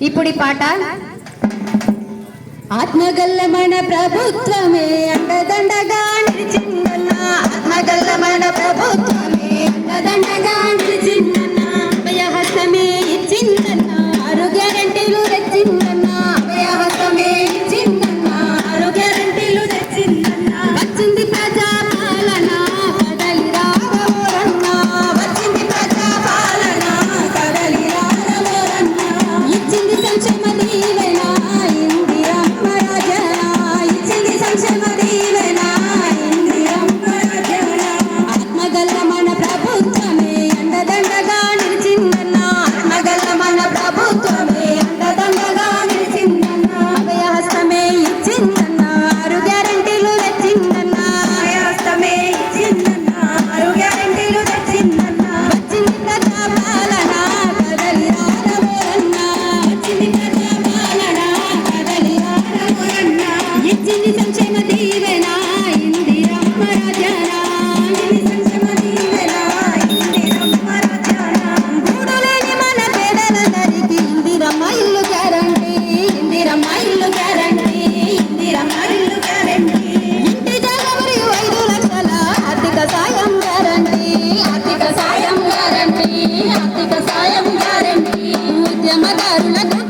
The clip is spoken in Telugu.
ఇప్పుడు ఈ పాట ఆత్మగల్ల మన ప్రభుత్వమే అండదండగా నిలిచి సంక్షేమ దీవెన ఇందిరమ్మ రాజన ఇచ్చింది సంక్షేమ దీవెన. i'm Madonna.